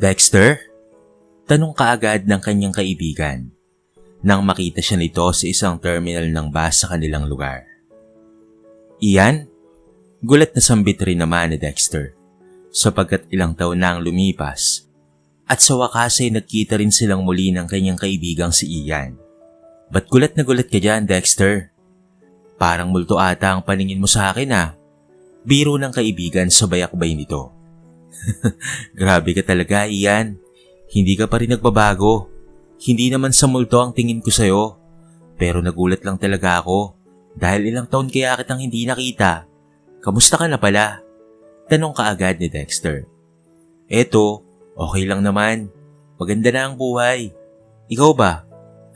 Dexter? Tanong kaagad ng kanyang kaibigan nang makita siya nito sa isang terminal ng bus sa kanilang lugar. Iyan? Gulat na sambit rin naman ni Dexter sapagkat ilang taon na ang lumipas at sa wakas ay nagkita rin silang muli ng kanyang kaibigang si Ian. Ba't gulat na gulat ka dyan, Dexter? Parang multo ata ang paningin mo sa akin ah. Biro ng kaibigan sa bayakbay nito. Grabe ka talaga, Ian. Hindi ka pa rin nagbabago. Hindi naman sa multo ang tingin ko sa'yo. Pero nagulat lang talaga ako dahil ilang taon kaya kitang hindi nakita. Kamusta ka na pala? Tanong ka agad ni Dexter. Eto, okay lang naman. Maganda na ang buhay. Ikaw ba?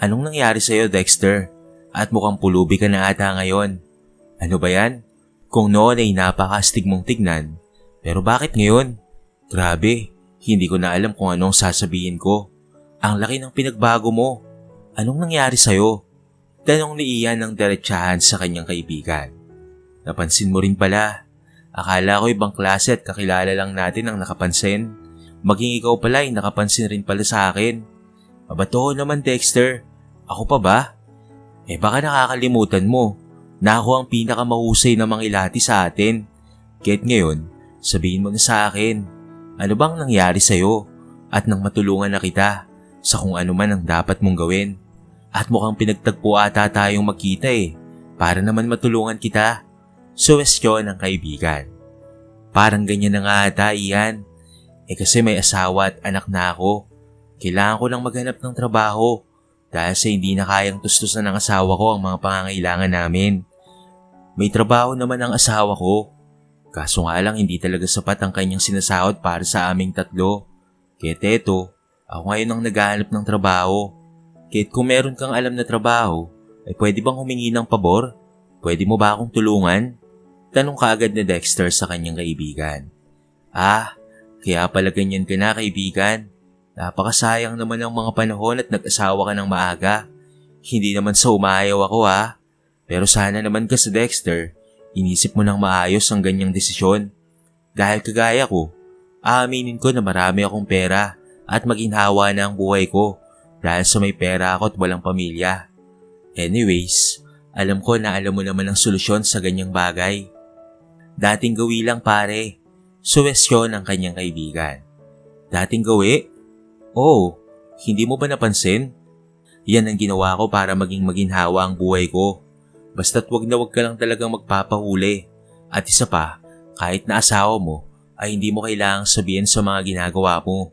Anong nangyari sa'yo, Dexter? At mukhang pulubi ka na ata ngayon. Ano ba yan? Kung noon ay napakastig mong tignan, pero bakit ngayon? Grabe, hindi ko na alam kung anong sasabihin ko. Ang laki ng pinagbago mo. Anong nangyari sa'yo? Tanong ni Ian ng diretsahan sa kanyang kaibigan. Napansin mo rin pala. Akala ko ibang klase at kakilala lang natin ang nakapansin. Maging ikaw pala ay nakapansin rin pala sa akin. Mabato naman Dexter. Ako pa ba? Eh baka nakakalimutan mo na ako ang pinakamahusay na mangilati sa atin. Kahit ngayon, sabihin mo na sa akin, ano bang nangyari sa'yo at nang matulungan na kita sa kung ano man ang dapat mong gawin. At mukhang pinagtagpo ata tayong magkita eh, para naman matulungan kita. Suwestyon ng kaibigan. Parang ganyan na nga ata iyan. Eh kasi may asawa at anak na ako. Kailangan ko lang maghanap ng trabaho dahil sa hindi na kayang tustusan ng asawa ko ang mga pangangailangan namin. May trabaho naman ang asawa ko. Kaso nga lang hindi talaga sapat ang kanyang sinasahod para sa aming tatlo. Kaya teto, ako ngayon ang naghahanap ng trabaho. Kahit kung meron kang alam na trabaho, ay pwede bang humingi ng pabor? Pwede mo ba akong tulungan? Tanong kaagad ni Dexter sa kanyang kaibigan. Ah, kaya pala ganyan ka na kaibigan. Napakasayang naman ang mga panahon at nag-asawa ka ng maaga. Hindi naman sa umayaw ako ha. Pero sana naman kasi Dexter, inisip mo ng maayos ang ganyang desisyon. Dahil kagaya ko, aaminin ko na marami akong pera at maginhawa na ang buhay ko dahil sa may pera ako at walang pamilya. Anyways, alam ko na alam mo naman ang solusyon sa ganyang bagay. Dating gawi lang pare, suwestyon ang kanyang kaibigan. Dating gawi? Oo, hindi mo ba napansin? Yan ang ginawa ko para maging maginhawa ang buhay ko. Basta't wag na wag ka lang talagang magpapahuli. At isa pa, kahit na asawa mo, ay hindi mo kailangang sabihin sa mga ginagawa mo.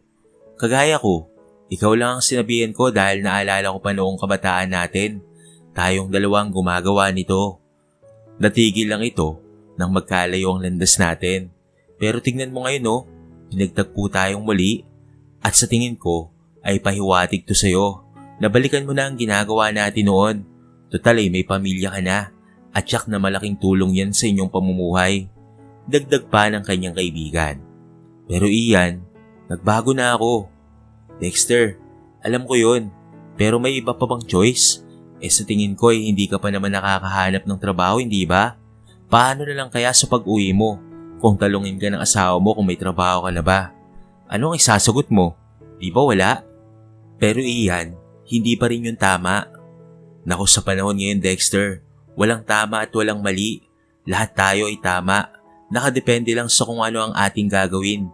Kagaya ko, ikaw lang ang sinabihan ko dahil naalala ko pa noong kabataan natin. Tayong dalawang gumagawa nito. Natigil lang ito nang magkalayo ang landas natin. Pero tingnan mo ngayon oh, pinagtagpo tayong muli at sa tingin ko ay pahiwatig to sa'yo. Nabalikan mo na ang ginagawa natin noon. Total ay may pamilya ka na at yak na malaking tulong yan sa inyong pamumuhay. Dagdag pa ng kanyang kaibigan. Pero iyan, nagbago na ako. Dexter, alam ko yon. Pero may iba pa bang choice? Eh sa tingin ko ay hindi ka pa naman nakakahanap ng trabaho, hindi ba? Paano na lang kaya sa pag-uwi mo kung talungin ka ng asawa mo kung may trabaho ka na ba? Ano ang isasagot mo? Di ba wala? Pero iyan, hindi pa rin yung tama. Naku sa panahon ngayon Dexter, walang tama at walang mali. Lahat tayo ay tama. Nakadepende lang sa kung ano ang ating gagawin.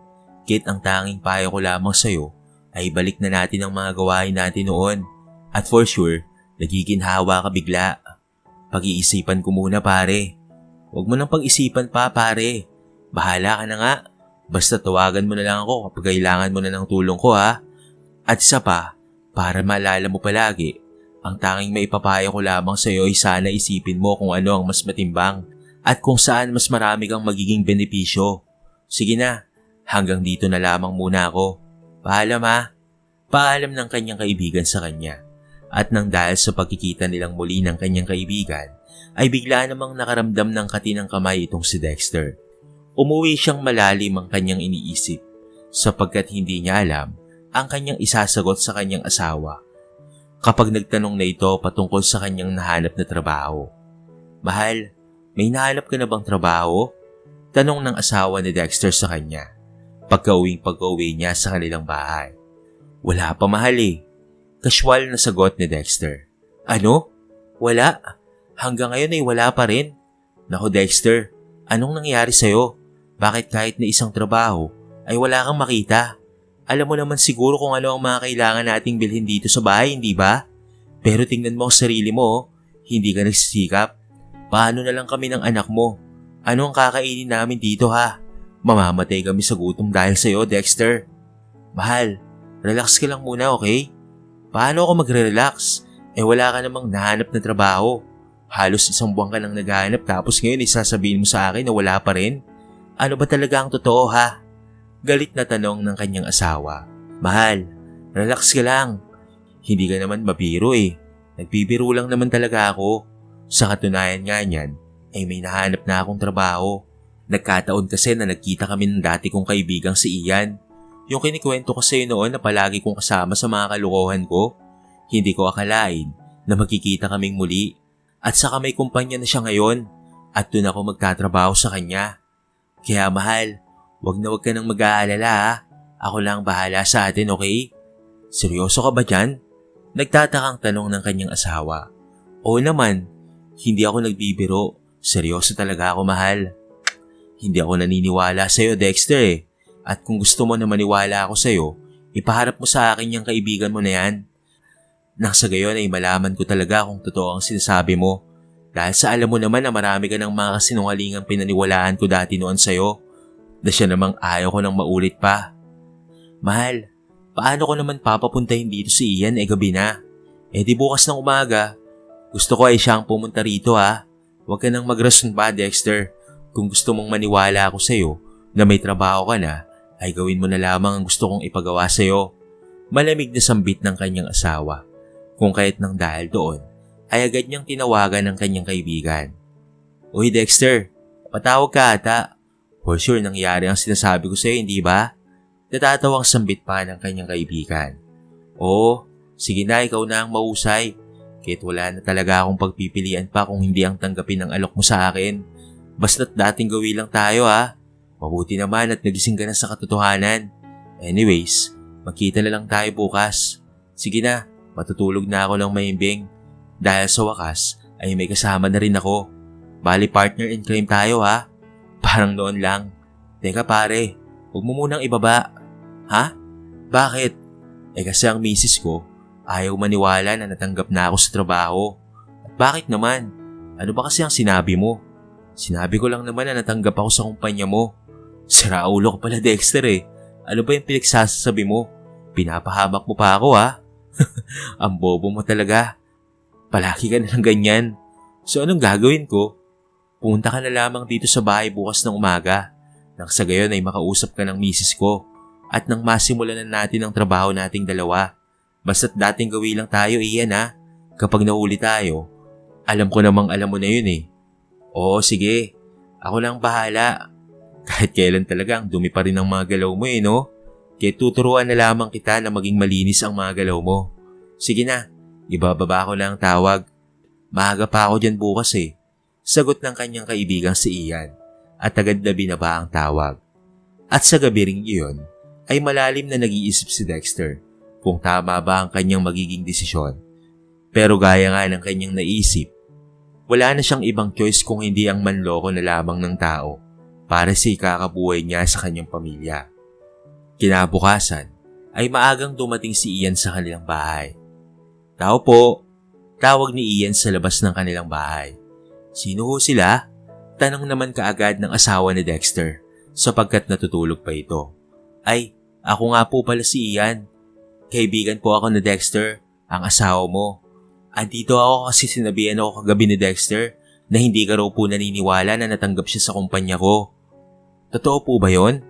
Kit ang tanging payo ko lamang sa'yo ay balik na natin ang mga gawain natin noon. At for sure, nagiging hawa ka bigla. Pag-iisipan ko muna pare. Huwag mo nang pag-isipan pa pare. Bahala ka na nga. Basta tawagan mo na lang ako kapag kailangan mo na ng tulong ko ha. At isa pa, para maalala mo palagi, ang tanging may papayo ko lamang sa iyo ay sana isipin mo kung ano ang mas matimbang at kung saan mas marami kang magiging benepisyo. Sige na, hanggang dito na lamang muna ako. Paalam ha. Paalam ng kanyang kaibigan sa kanya. At nang dahil sa pagkikita nilang muli ng kanyang kaibigan, ay bigla namang nakaramdam ng katinang kamay itong si Dexter. Umuwi siyang malalim ang kanyang iniisip sapagkat hindi niya alam ang kanyang isasagot sa kanyang asawa kapag nagtanong na ito patungkol sa kanyang nahanap na trabaho. Mahal, may nahanap ka na bang trabaho? Tanong ng asawa ni Dexter sa kanya. pagka-uwing pagka-uwi niya sa kanilang bahay. Wala pa mahal eh. Casual na sagot ni Dexter. Ano? Wala? Hanggang ngayon ay wala pa rin? Nako Dexter, anong nangyari sa'yo? Bakit kahit na isang trabaho ay wala kang makita? Alam mo naman siguro kung ano ang mga kailangan nating bilhin dito sa bahay, hindi ba? Pero tingnan mo ang sarili mo, oh. hindi ka nagsisikap. Paano na lang kami ng anak mo? Ano ang kakainin namin dito ha? Mamamatay kami sa gutom dahil sa'yo, Dexter. Mahal, relax ka lang muna, okay? Paano ako magre-relax? Eh wala ka namang nahanap na trabaho. Halos isang buwan ka nang naghahanap tapos ngayon isasabihin mo sa akin na wala pa rin? Ano ba talaga ang totoo ha? Galit na tanong ng kanyang asawa. Mahal, relax ka lang. Hindi ka naman mabiro eh. Nagbibiro lang naman talaga ako. Sa katunayan nga niyan, ay may nahanap na akong trabaho. Nagkataon kasi na nagkita kami ng dati kong kaibigang si Ian. Yung kinikwento ko sa'yo noon na palagi kong kasama sa mga kalukuhan ko. Hindi ko akalain na magkikita kaming muli at saka may kumpanya na siya ngayon at doon ako magtatrabaho sa kanya. Kaya mahal, wag na wag ka nang mag-aalala ha. Ako lang bahala sa atin, okay? Seryoso ka ba dyan? Nagtatakang tanong ng kanyang asawa. Oo naman, hindi ako nagbibiro. Seryoso talaga ako, mahal. Hindi ako naniniwala sa'yo, Dexter eh. At kung gusto mo na maniwala ako sa'yo, ipaharap mo sa akin yung kaibigan mo na yan. Nang sa gayon ay malaman ko talaga kung totoo ang sinasabi mo. Dahil sa alam mo naman na marami ka ng mga kasinungalingang pinaniwalaan ko dati noon sa'yo. Na siya namang ayaw ko nang maulit pa. Mahal, paano ko naman papapuntahin dito si Ian eh gabi na? Eh di bukas ng umaga. Gusto ko ay siyang pumunta rito ha. Huwag ka nang magrason pa Dexter. Kung gusto mong maniwala ako sa'yo na may trabaho ka na, ay gawin mo na lamang ang gusto kong ipagawa sa'yo. Malamig na sambit ng kanyang asawa. Kung kahit nang dahil doon, ay agad niyang tinawagan ng kanyang kaibigan. Uy Dexter, patawag ka ata. For sure nangyari ang sinasabi ko sa'yo, hindi ba? Natatawang sambit pa ng kanyang kaibigan. Oo, sige na ikaw na ang mausay. Kahit wala na talaga akong pagpipilian pa kung hindi ang tanggapin ng alok mo sa akin. Basta't dating gawi lang tayo ha. Mabuti naman at nagising ka na sa katotohanan. Anyways, magkita na lang tayo bukas. Sige na, matutulog na ako ng mahimbing. Dahil sa wakas ay may kasama na rin ako. Bali partner in crime tayo ha. Parang noon lang. Teka pare, huwag mo munang ibaba. Ha? Bakit? Eh kasi ang misis ko, ayaw maniwala na natanggap na ako sa trabaho. At bakit naman? Ano ba kasi ang sinabi mo? Sinabi ko lang naman na natanggap ako sa kumpanya mo. Sira ulo ko pala Dexter eh. Ano ba yung pinagsasabi mo? Pinapahamak mo pa ako ha? ang bobo mo talaga. Palagi ka na lang ganyan. So anong gagawin ko? Punta ka na lamang dito sa bahay bukas ng umaga. Nang sa gayon ay makausap ka ng misis ko at nang masimulan na natin ang trabaho nating dalawa. Basta't dating gawi lang tayo iyan ha. Kapag nahuli tayo, alam ko namang alam mo na yun eh. Oo sige, ako lang bahala. Kahit kailan talaga ang dumi pa rin ang mga galaw mo eh no? Kaya tuturuan na lamang kita na maging malinis ang mga galaw mo. Sige na, ibababa ko lang ang tawag. Maaga pa ako dyan bukas eh. Sagot ng kanyang kaibigang si Ian at agad na binaba ang tawag. At sa gabi ring iyon ay malalim na nag-iisip si Dexter kung tama ba ang kanyang magiging desisyon. Pero gaya nga ng kanyang naisip, wala na siyang ibang choice kung hindi ang manloko na lamang ng tao para sa ikakabuhay niya sa kanyang pamilya. Kinabukasan ay maagang dumating si Ian sa kanilang bahay. Tao po, tawag ni Ian sa labas ng kanilang bahay. Sino ho sila? Tanong naman kaagad ng asawa ni Dexter sapagkat natutulog pa ito. Ay, ako nga po pala si Ian. Kaibigan po ako ni Dexter, ang asawa mo. Andito ako kasi sinabihan ako kagabi ni Dexter na hindi ka raw po naniniwala na natanggap siya sa kumpanya ko. Totoo po ba yon?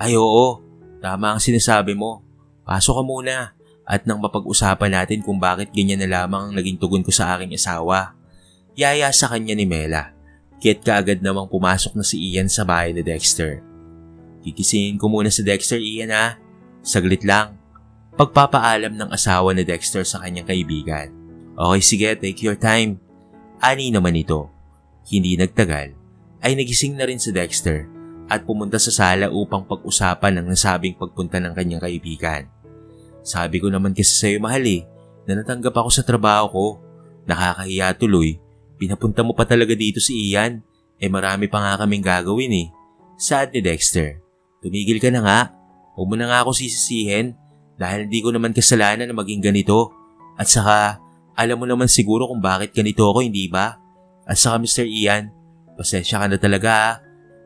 Ay oo, tama ang sinasabi mo. Pasok ka muna at nang mapag-usapan natin kung bakit ganyan na lamang ang naging tugon ko sa aking asawa. Yaya sa kanya ni Mela. Kit kaagad namang pumasok na si Ian sa bahay ni Dexter. Kikisingin ko muna si Dexter Ian ha. Saglit lang. Pagpapaalam ng asawa ni Dexter sa kanyang kaibigan. Okay sige, take your time. Ani naman ito. Hindi nagtagal, ay nagising na rin si Dexter at pumunta sa sala upang pag-usapan ang nasabing pagpunta ng kanyang kaibigan. Sabi ko naman kasi sa'yo mahal eh, na natanggap ako sa trabaho ko. Nakakahiya tuloy, pinapunta mo pa talaga dito si Ian, eh marami pa nga kaming gagawin eh. Sad ni Dexter. Tumigil ka na nga, huwag mo na nga ako sisisihin dahil hindi ko naman kasalanan na maging ganito. At saka, alam mo naman siguro kung bakit ganito ako, hindi ba? At saka Mr. Ian, pasensya ka na talaga ha.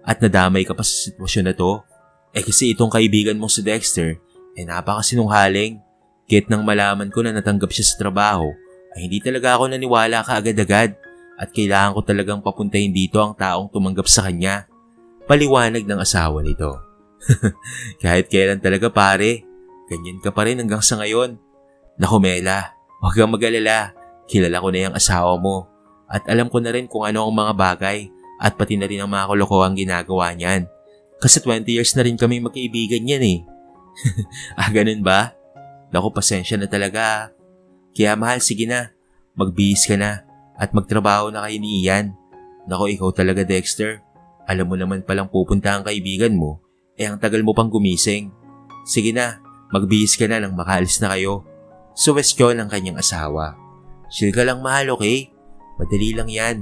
At nadamay ka pa sa sitwasyon na to. Eh kasi itong kaibigan mong si Dexter, eh napakasinunghaling. Kahit nang malaman ko na natanggap siya sa trabaho, ay hindi talaga ako naniwala ka agad-agad at kailangan ko talagang papuntahin dito ang taong tumanggap sa kanya. Paliwanag ng asawa nito. Kahit kailan talaga pare, ganyan ka pa rin hanggang sa ngayon. Naku Mela, huwag kang mag-alala. Kilala ko na yung asawa mo at alam ko na rin kung ano ang mga bagay at pati na rin ang mga kalokohang ginagawa niyan. Kasi 20 years na rin kami magkaibigan yan eh. ah, ganun ba? Naku, pasensya na talaga. Kaya mahal, sige na. Magbihis ka na at magtrabaho na kayo ni Ian. Naku, ikaw talaga Dexter. Alam mo naman palang pupunta ang kaibigan mo, eh ang tagal mo pang gumising. Sige na, magbihis ka na nang makaalis na kayo. Suwestyo ng kanyang asawa. Chill ka lang mahal, okay? Madali lang yan.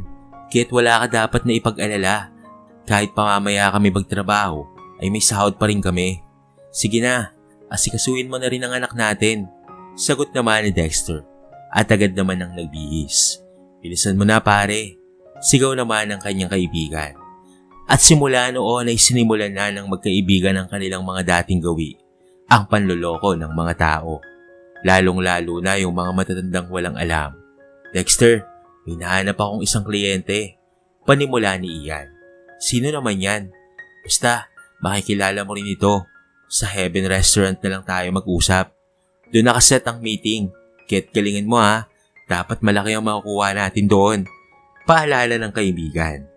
Kahit wala ka dapat na ipag-alala. Kahit pa mamaya kami magtrabaho, ay may sahod pa rin kami. Sige na, asikasuin mo na rin ang anak natin. Sagot naman ni Dexter at agad naman ang nagbihis. Bilisan mo na pare. Sigaw naman ng kanyang kaibigan. At simula noon ay sinimulan na ng magkaibigan ang kanilang mga dating gawi, ang panloloko ng mga tao. Lalong-lalo na yung mga matatandang walang alam. Dexter, hinahanap akong isang kliyente. Panimula ni Ian. Sino naman yan? Basta, makikilala mo rin ito. Sa Heaven Restaurant na lang tayo mag-usap. Doon nakaset ang meeting. Kit galingan mo ha. Dapat malaki ang makukuha natin doon. Paalala ng kaibigan.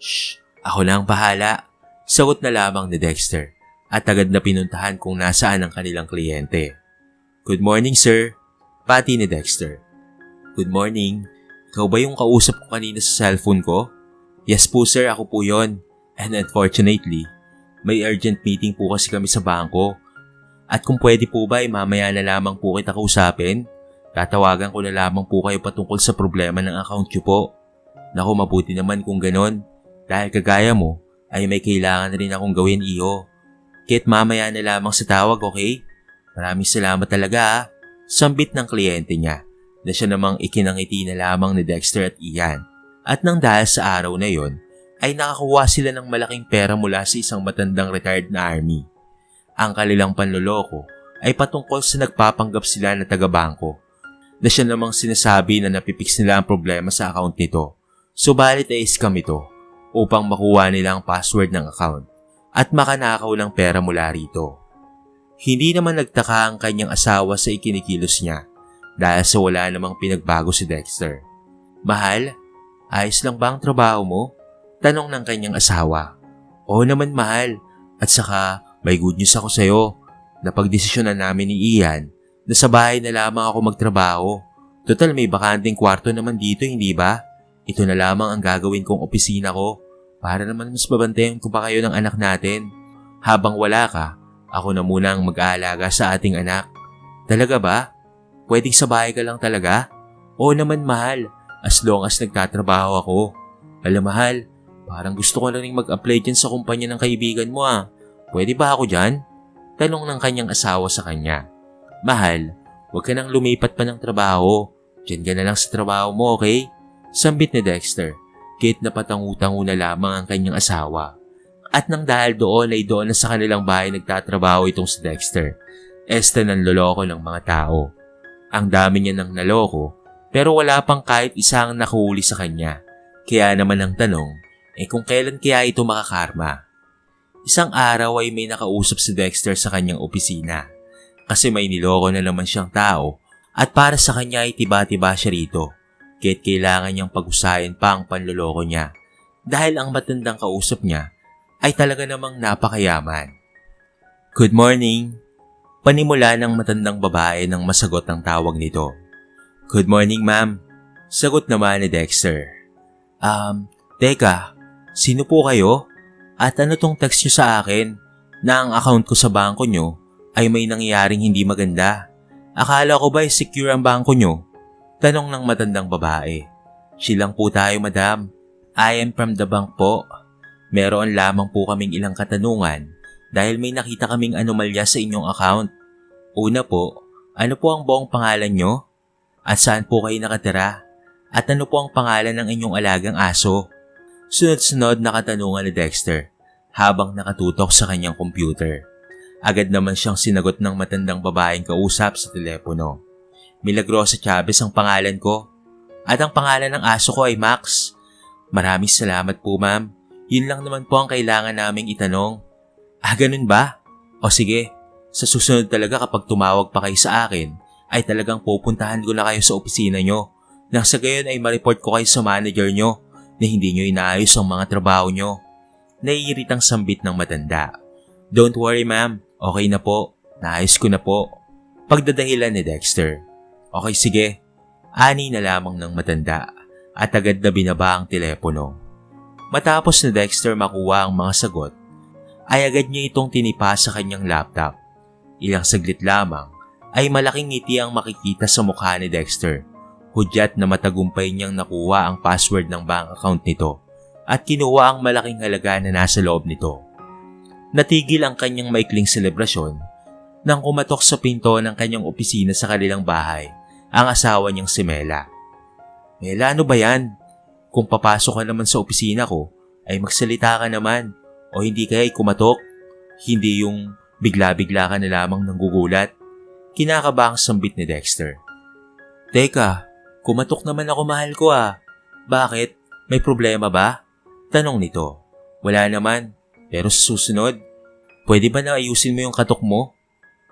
Shh, ako na ang bahala. Sagot na lamang ni Dexter at agad na pinuntahan kung nasaan ang kanilang kliyente. Good morning, sir. Pati ni Dexter. Good morning. Ikaw ba yung kausap ko kanina sa cellphone ko? Yes po, sir. Ako po yon. And unfortunately, may urgent meeting po kasi kami sa bangko. At kung pwede po ba, eh, mamaya na lamang po kita kausapin. Tatawagan ko na lamang po kayo patungkol sa problema ng account nyo po. Naku, mabuti naman kung ganon. Dahil kagaya mo, ay may kailangan rin akong gawin, iyo. Kit mamaya na lamang sa tawag, okay? Maraming salamat talaga ha. Sambit ng kliyente niya na siya namang ikinangiti na lamang ni Dexter at Ian. At nang dahil sa araw na yon, ay nakakuha sila ng malaking pera mula sa isang matandang retired na army. Ang kanilang panloloko ay patungkol sa nagpapanggap sila na taga-bangko na siya namang sinasabi na napipix nila ang problema sa account nito. Subalit ay scam ito upang makuha nila ang password ng account at makanakaw ng pera mula rito. Hindi naman nagtaka ang kanyang asawa sa ikinikilos niya dahil sa wala namang pinagbago si Dexter. Mahal, ayos lang ba ang trabaho mo? Tanong ng kanyang asawa. Oo naman mahal. At saka may good news ako sa'yo. Napagdesisyonan namin ni Ian na sa bahay na lamang ako magtrabaho. Total may bakanting kwarto naman dito, hindi ba? Ito na lamang ang gagawin kong opisina ko para naman mas mabantayan ko pa kayo ng anak natin. Habang wala ka, ako na muna ang mag-aalaga sa ating anak. Talaga ba? Pwedeng sa bahay ka lang talaga? Oo naman mahal, as long as nagtatrabaho ako. Alam mahal, Parang gusto ko na rin mag-apply dyan sa kumpanya ng kaibigan mo ah. Pwede ba ako dyan? Tanong ng kanyang asawa sa kanya. Mahal, huwag ka nang lumipat pa ng trabaho. Diyan ka na lang sa trabaho mo, okay? Sambit ni Dexter. Kahit na patangu-tangu na lamang ang kanyang asawa. At nang dahil doon ay doon na sa kanilang bahay nagtatrabaho itong si Dexter. Este ng loloko ng mga tao. Ang dami niya nang naloko pero wala pang kahit isang nakahuli sa kanya. Kaya naman ang tanong, eh kung kailan kaya ito makakarma? Isang araw ay may nakausap si Dexter sa kanyang opisina kasi may niloko na naman siyang tao at para sa kanya ay tiba-tiba siya rito kahit kailangan niyang pag-usayin pa ang panloloko niya dahil ang matandang kausap niya ay talaga namang napakayaman. Good morning! Panimula ng matandang babae nang masagot ang tawag nito. Good morning ma'am. Sagot naman ni Dexter. Um, teka, Sino po kayo? At ano tong text nyo sa akin na ang account ko sa bangko nyo ay may nangyayaring hindi maganda? Akala ko ba secure ang bangko nyo? Tanong ng matandang babae. Silang po tayo madam. I am from the bank po. Meron lamang po kaming ilang katanungan dahil may nakita kaming anomalya sa inyong account. Una po, ano po ang buong pangalan nyo? At saan po kayo nakatira? At ano po ang pangalan ng inyong alagang aso? Sunod-sunod na katanungan ni Dexter habang nakatutok sa kanyang computer. Agad naman siyang sinagot ng matandang babaeng kausap sa telepono. Milagrosa Chavez ang pangalan ko. At ang pangalan ng aso ko ay Max. Maraming salamat po ma'am. Yun lang naman po ang kailangan naming itanong. Ah, ganun ba? O sige, sa susunod talaga kapag tumawag pa kayo sa akin, ay talagang pupuntahan ko na kayo sa opisina nyo. Nang sa gayon ay ma-report ko kayo sa manager nyo na hindi nyo inaayos ang mga trabaho nyo. Naiiritang sambit ng matanda. Don't worry ma'am, okay na po. Naayos ko na po. Pagdadahilan ni Dexter. Okay sige, ani na lamang ng matanda at agad na binaba ang telepono. Matapos na Dexter makuha ang mga sagot, ay agad niya itong tinipa sa kanyang laptop. Ilang saglit lamang ay malaking ngiti ang makikita sa mukha ni Dexter. Hudyat na matagumpay niyang nakuha ang password ng bank account nito at kinuha ang malaking halaga na nasa loob nito. Natigil ang kanyang maikling selebrasyon nang kumatok sa pinto ng kanyang opisina sa kanilang bahay ang asawa niyang si Mela. Mela, ano ba yan? Kung papasok ka naman sa opisina ko, ay magsalita ka naman o hindi kaya kumatok. Hindi yung bigla-bigla ka na lamang nanggugulat. Kinakabang sambit ni Dexter. Teka, kumatok naman ako mahal ko ah. Bakit? May problema ba? Tanong nito. Wala naman. Pero sa susunod, pwede ba na ayusin mo yung katok mo?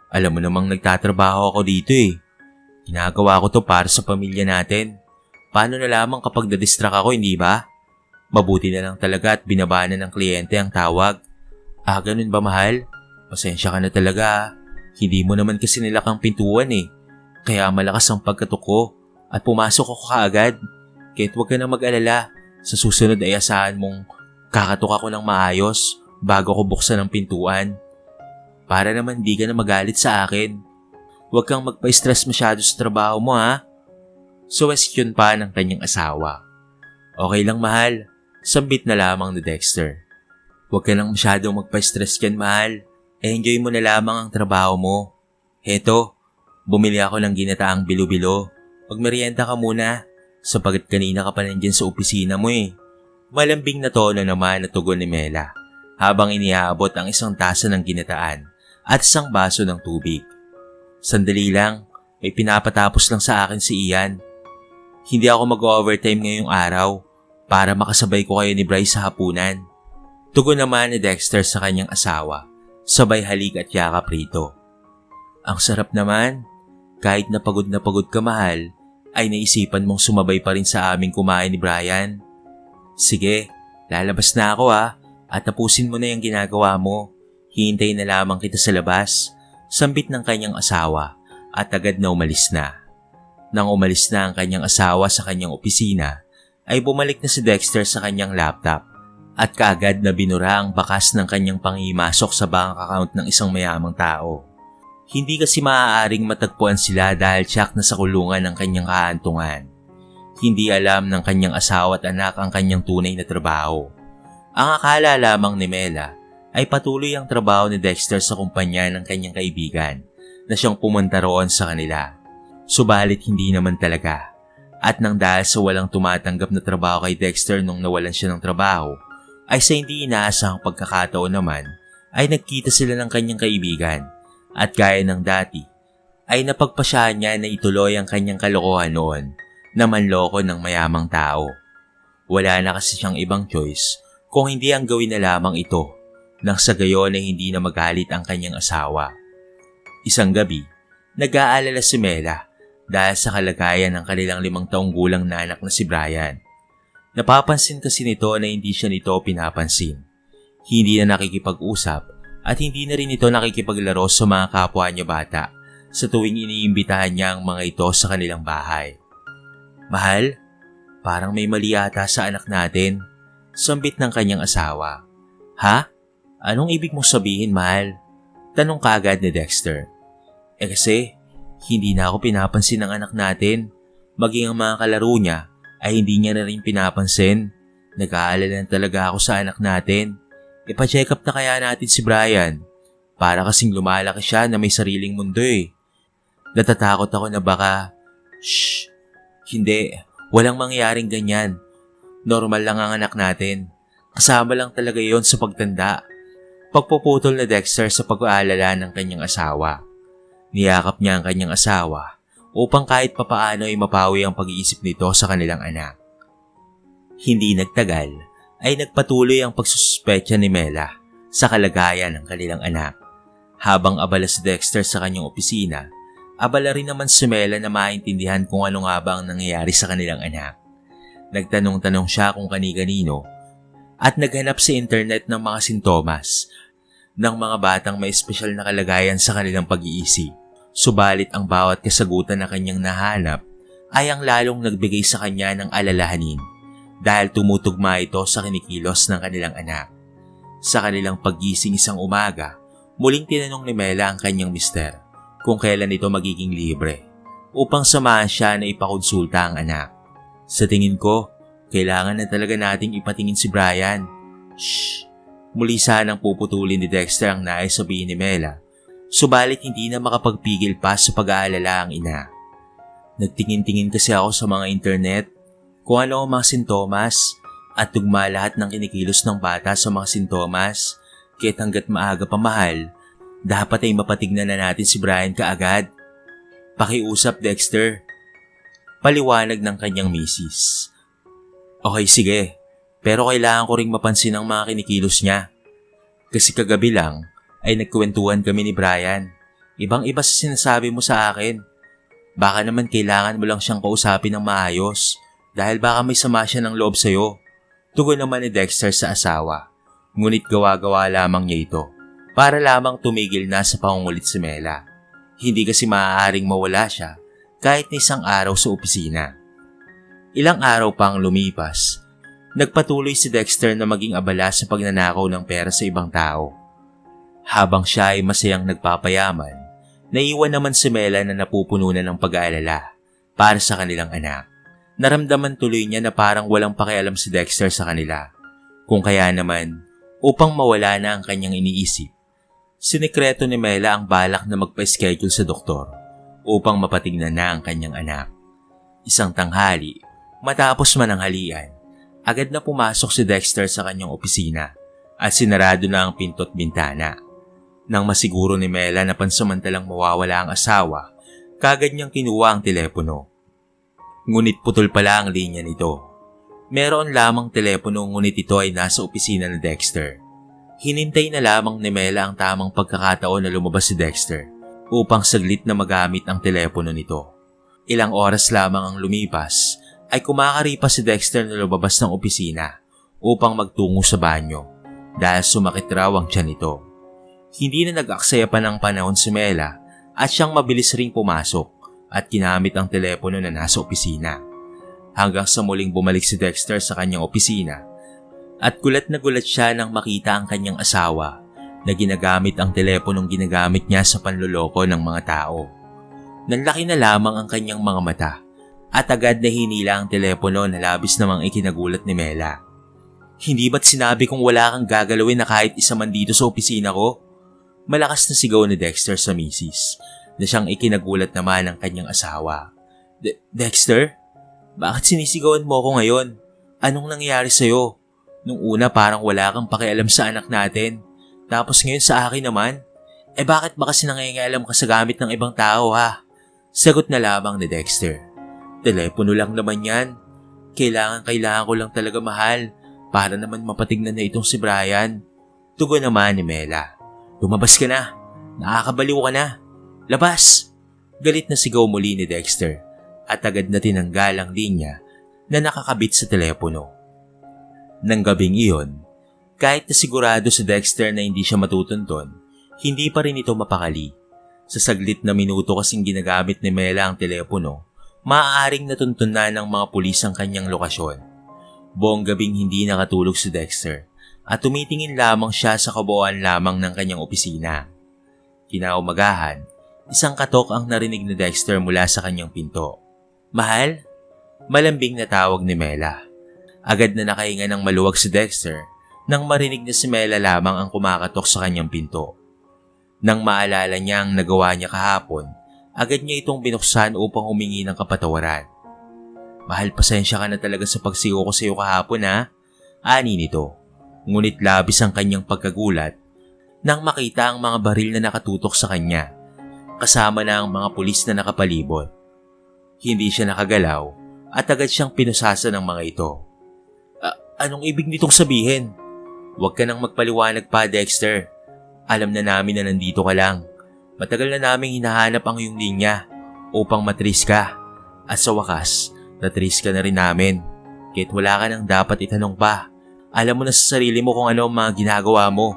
Alam mo namang nagtatrabaho ako dito eh. Ginagawa ko to para sa pamilya natin. Paano na lamang kapag na-distract ako, hindi ba? Mabuti na lang talaga at binabana ng kliyente ang tawag. Ah, ganun ba mahal? Pasensya ka na talaga ah. Hindi mo naman kasi nilakang pintuan eh. Kaya malakas ang pagkatok ko at pumasok ako kaagad. Kahit huwag ka na mag-alala. Sa susunod ay asahan mong kakatok ako ng maayos bago ko buksan ang pintuan. Para naman di ka na magalit sa akin. Huwag kang magpa-stress masyado sa trabaho mo ha. So question pa ng kanyang asawa. Okay lang mahal, sambit na lamang ni Dexter. Huwag ka lang masyadong magpa-stress yan mahal. Enjoy mo na lamang ang trabaho mo. Heto, bumili ako ng ginataang bilo-bilo. Magmerienda ka muna, sapagat kanina ka pa nandyan sa opisina mo eh. Malambing na tono naman na tugon ni Mela habang iniaabot ang isang tasa ng ginataan at isang baso ng tubig. Sandali lang, may pinapatapos lang sa akin si Ian. Hindi ako mag-overtime ngayong araw para makasabay ko kayo ni Bryce sa hapunan. Tugon naman ni Dexter sa kanyang asawa, sabay halik at yakap rito. Ang sarap naman, kahit na pagod na pagod ka mahal, ay naisipan mong sumabay pa rin sa aming kumain ni Brian. Sige, lalabas na ako ah, at tapusin mo na yung ginagawa mo. Hihintay na lamang kita sa labas, sambit ng kanyang asawa at agad na umalis na. Nang umalis na ang kanyang asawa sa kanyang opisina, ay bumalik na si Dexter sa kanyang laptop at kaagad na binura ang bakas ng kanyang pangimasok sa bank account ng isang mayamang tao. Hindi kasi maaaring matagpuan sila dahil tiyak na sa kulungan ng kanyang kaantungan. Hindi alam ng kanyang asawa at anak ang kanyang tunay na trabaho. Ang akala lamang ni Mela ay patuloy ang trabaho ni Dexter sa kumpanya ng kanyang kaibigan na siyang pumunta roon sa kanila. Subalit hindi naman talaga. At nang dahil sa walang tumatanggap na trabaho kay Dexter nung nawalan siya ng trabaho, ay sa hindi inaasahang pagkakataon naman ay nagkita sila ng kanyang kaibigan at gaya ng dati, ay napagpasyahan niya na ituloy ang kanyang kalokohan noon na manloko ng mayamang tao. Wala na kasi siyang ibang choice kung hindi ang gawin na lamang ito nang sa gayon ay hindi na magalit ang kanyang asawa. Isang gabi, nag-aalala si Mela dahil sa kalagayan ng kanilang limang taong gulang na anak na si Brian. Napapansin kasi nito na hindi siya nito pinapansin. Hindi na nakikipag-usap at hindi na rin ito nakikipaglaro sa mga kapwa niya bata sa tuwing iniimbitahan niya ang mga ito sa kanilang bahay. Mahal, parang may mali ata sa anak natin, sambit ng kanyang asawa Ha? Anong ibig mong sabihin, mahal? Tanong kaagad ni Dexter. Eh kasi, hindi na ako pinapansin ng anak natin. Maging ang mga kalaro niya ay hindi niya na rin pinapansin. Nag-aalala talaga ako sa anak natin. Ipa-check up na kaya natin si Brian. Para kasing lumalaki siya na may sariling mundo eh. Natatakot ako na baka, Shh, hindi, walang mangyaring ganyan. Normal lang ang anak natin. Kasama lang talaga yon sa pagtanda. Pagpuputol na Dexter sa pag-aalala ng kanyang asawa. Niyakap niya ang kanyang asawa upang kahit papaano ay mapawi ang pag-iisip nito sa kanilang anak. Hindi nagtagal ay nagpatuloy ang pagsususpecha ni Mela sa kalagayan ng kanilang anak. Habang abala si Dexter sa kanyang opisina, abala rin naman si Mela na maintindihan kung ano nga ba ang nangyayari sa kanilang anak. Nagtanong-tanong siya kung kani-kanino at naghanap sa internet ng mga sintomas ng mga batang may espesyal na kalagayan sa kanilang pag-iisip. Subalit ang bawat kasagutan na kanyang nahanap ay ang lalong nagbigay sa kanya ng alalahanin dahil tumutugma ito sa kinikilos ng kanilang anak. Sa kanilang paggising isang umaga, muling tinanong ni Mela ang kanyang mister kung kailan ito magiging libre upang samahan siya na ipakonsulta ang anak. Sa tingin ko, kailangan na talaga nating ipatingin si Brian. Shh! Muli sanang puputulin ni Dexter ang nais sabihin ni Mela Subalit hindi na makapagpigil pa sa pag-aalala ang ina. Nagtingin-tingin kasi ako sa mga internet kung ano ang mga sintomas at tugma lahat ng kinikilos ng bata sa mga sintomas kahit hanggat maaga pa mahal, dapat ay mapatignan na natin si Brian kaagad. Pakiusap Dexter. Paliwanag ng kanyang misis. Okay sige, pero kailangan ko ring mapansin ang mga kinikilos niya. Kasi kagabi lang, ay nagkwentuhan kami ni Brian. Ibang iba sa sinasabi mo sa akin. Baka naman kailangan mo lang siyang kausapin ng maayos dahil baka may sama siya ng loob sa'yo. Tugon naman ni Dexter sa asawa. Ngunit gawa-gawa lamang niya ito para lamang tumigil na sa pangungulit si Mela. Hindi kasi maaaring mawala siya kahit na isang araw sa opisina. Ilang araw pang lumipas, nagpatuloy si Dexter na maging abala sa pagnanakaw ng pera sa ibang tao. Habang siya ay masayang nagpapayaman, naiwan naman si Mela na napupuno na ng pag-aalala para sa kanilang anak. Naramdaman tuloy niya na parang walang pakialam si Dexter sa kanila. Kung kaya naman, upang mawala na ang kanyang iniisip, sinikreto ni Mela ang balak na magpa-schedule sa doktor upang mapatignan na ang kanyang anak. Isang tanghali, matapos man ang halian, agad na pumasok si Dexter sa kanyang opisina at sinarado na ang pinto't bintana. Nang masiguro ni Mela na pansamantalang mawawala ang asawa, kagad niyang kinuha ang telepono. Ngunit putol pala ang linya nito. Meron lamang telepono ngunit ito ay nasa opisina ni Dexter. Hinintay na lamang ni Mela ang tamang pagkakataon na lumabas si Dexter upang saglit na magamit ang telepono nito. Ilang oras lamang ang lumipas ay kumakaripa si Dexter na lumabas ng opisina upang magtungo sa banyo dahil sumakit raw ang tiyan nito. Hindi na nag-aksaya pa ng panahon si Mela at siyang mabilis ring pumasok at ginamit ang telepono na nasa opisina. Hanggang sa muling bumalik si Dexter sa kanyang opisina at gulat na gulat siya nang makita ang kanyang asawa na ginagamit ang teleponong ginagamit niya sa panloloko ng mga tao. Nanlaki na lamang ang kanyang mga mata at agad na hinila ang telepono na labis namang ikinagulat ni Mela. Hindi ba't sinabi kong wala kang gagalawin na kahit isa man dito sa opisina ko? Malakas na sigaw ni Dexter sa misis na siyang ikinagulat naman ng kanyang asawa. De- Dexter? Bakit sinisigawan mo ako ngayon? Anong nangyayari sa'yo? Nung una parang wala kang pakialam sa anak natin. Tapos ngayon sa akin naman? Eh bakit ba kasi nangyayalam ka sa gamit ng ibang tao ha? Sagot na lamang ni Dexter. Telepono lang naman yan. Kailangan kailangan ko lang talaga mahal para naman mapatignan na itong si Brian. Tugon naman ni Mela. Lumabas ka na. Nakakabaliw ka na. Labas! Galit na sigaw muli ni Dexter at agad na tinanggal ang linya na nakakabit sa telepono. Nang gabing iyon, kahit na sigurado si Dexter na hindi siya matutunton, hindi pa rin ito mapakali. Sa saglit na minuto kasing ginagamit ni Mela ang telepono, maaaring natuntun na ng mga pulis ang kanyang lokasyon. Buong gabing hindi nakatulog si Dexter at tumitingin lamang siya sa kabuuan lamang ng kanyang opisina. Kinaumagahan, isang katok ang narinig ni Dexter mula sa kanyang pinto. Mahal? Malambing na tawag ni Mela. Agad na nakahinga ng maluwag si Dexter nang marinig na si Mela lamang ang kumakatok sa kanyang pinto. Nang maalala niya ang nagawa niya kahapon, agad niya itong binuksan upang humingi ng kapatawaran. Mahal, pasensya ka na talaga sa pagsigo ko sa iyo kahapon ha. Ani nito. Ngunit labis ang kanyang pagkagulat nang makita ang mga baril na nakatutok sa kanya, kasama na ang mga pulis na nakapalibot. Hindi siya nakagalaw at agad siyang pinusasa ng mga ito. "A- anong ibig nitong sabihin? Huwag ka nang magpaliwanag pa, Dexter. Alam na namin na nandito ka lang. Matagal na naming hinahanap ang iyong linya upang matris ka. At sa wakas, natris ka na rin namin. Kahit wala ka nang dapat itanong pa. Alam mo na sa sarili mo kung ano ang mga ginagawa mo.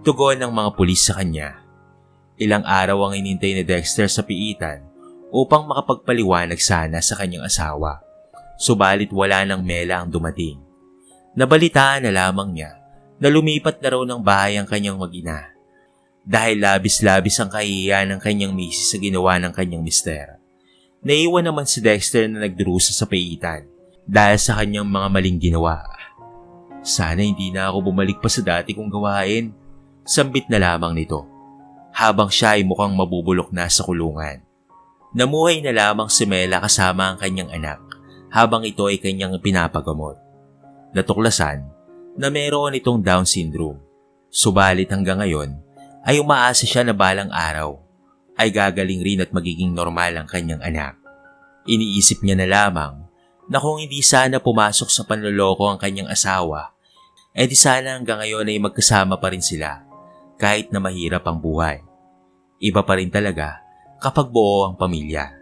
Tugon ng mga pulis sa kanya. Ilang araw ang inintay ni Dexter sa piitan upang makapagpaliwanag sana sa kanyang asawa. Subalit wala nang mela ang dumating. Nabalitaan na lamang niya na lumipat na raw ng bahay ang kanyang magina. Dahil labis-labis ang kahihiyan ng kanyang misis sa ginawa ng kanyang mister. Naiwan naman si Dexter na nagdurusa sa piitan dahil sa kanyang mga maling ginawa. Sana hindi na ako bumalik pa sa dati kong gawain. Sambit na lamang nito. Habang siya ay mukhang mabubulok na sa kulungan. Namuhay na lamang si Mela kasama ang kanyang anak habang ito ay kanyang pinapagamot. Natuklasan na meron itong Down syndrome. Subalit hanggang ngayon ay umaasa siya na balang araw ay gagaling rin at magiging normal ang kanyang anak. Iniisip niya na lamang na kung hindi sana pumasok sa panloloko ang kanyang asawa, eh di sana hanggang ngayon ay magkasama pa rin sila kahit na mahirap ang buhay. Iba pa rin talaga kapag buo ang pamilya.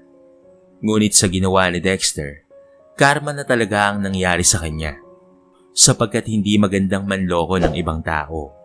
Ngunit sa ginawa ni Dexter, karma na talaga ang nangyari sa kanya sapagkat hindi magandang manloko ng ibang tao.